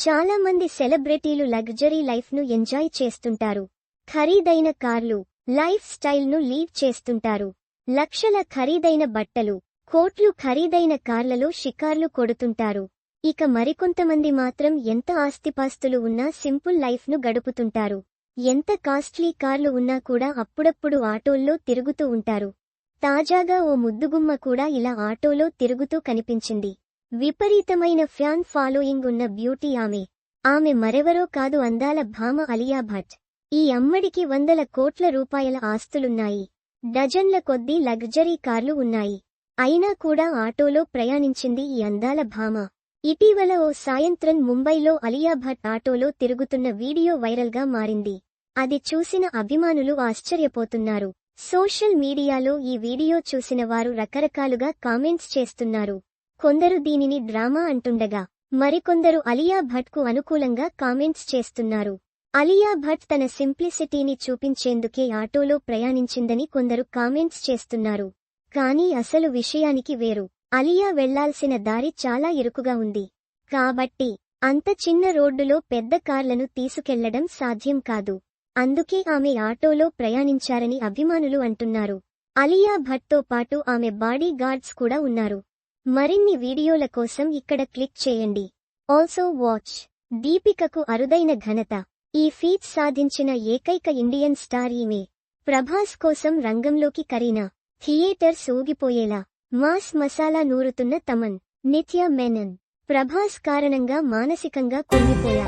చాలా మంది సెలబ్రిటీలు లగ్జరీ లైఫ్ను ఎంజాయ్ చేస్తుంటారు. ఖరీదైన కార్లు లైఫ్ స్టైల్ను లీవ్ లీడ్ చేస్తుంటారు. లక్షల ఖరీదైన బట్టలు కోట్లు ఖరీదైన కార్లలో షికార్లు కొడుతుంటారు. ఇక మరికొంతమంది మాత్రం ఎంత ఆస్తిపాస్తులు ఉన్నా సింపుల్ లైఫ్ను గడుపుతుంటారు. ఎంత కాస్ట్లీ కార్లు ఉన్నా కూడా అప్పుడప్పుడు ఆటోల్లో తిరుగుతూ ఉంటారు. తాజాగా ఓ ముద్దుగుమ్మ కూడా ఇలా ఆటోలో తిరుగుతూ కనిపించింది. విపరీతమైన ఫ్యాన్ ఫాలోయింగ్ ఉన్న బ్యూటీ ఆమె. ఆమె మరెవరో కాదు అందాల భామ అలియా భట్. ఈ అమ్మడికి వందల కోట్ల రూపాయల ఆస్తులున్నాయి. డజన్ల కొద్దీ లగ్జరీ కార్లు ఉన్నాయి. అయినా కూడా ఆటోలో ప్రయాణించింది ఈ అందాల భామ. ఇటీవల ఓ సాయంత్రం ముంబైలో అలియా భట్ ఆటోలో తిరుగుతున్న వీడియో వైరల్గా మారింది. అది చూసిన అభిమానులు ఆశ్చర్యపోతున్నారు. సోషల్ మీడియాలో ఈ వీడియో చూసిన వారు రకరకాలుగా కామెంట్స్ చేస్తున్నారు. కొందరు దీనిని డ్రామా అంటుండగా మరికొందరు అలియా భట్కు అనుకూలంగా కామెంట్స్ చేస్తున్నారు. అలియా భట్ తన సింప్లిసిటీని చూపించేందుకే ఆటోలో ప్రయాణించిందని కొందరు కామెంట్స్ చేస్తున్నారు. కానీ అసలు విషయానికి వేరు. అలియా వెళ్ళాల్సిన దారి చాలా ఇరుకుగా ఉంది. కాబట్టి అంత చిన్న రోడ్డులో పెద్ద కార్లను తీసుకెళ్ళడం సాధ్యం కాదు. అందుకే ఆమె ఆటోలో ప్రయాణించారని అభిమానులు అంటున్నారు. అలియా భట్తో పాటు ఆమె బాడీ గార్డ్స్ కూడా ఉన్నారు. మరిన్ని వీడియోల కోసం ఇక్కడ క్లిక్ చేయండి. ఆల్సో వాచ్ దీపికకు అరుదైన ఘనత. ఈ ఫీట్ సాధించిన ఏకైక ఇండియన్ స్టార్ ఈమె. ప్రభాస్ కోసం రంగంలోకి కరీనా థియేటర్స్ ఊగిపోయేలా మాస్ మసాలా నూరుతున్న తమన్ నిత్య మెనన్. ప్రభాస్ కారణంగా మానసికంగా కుంగిపోయా.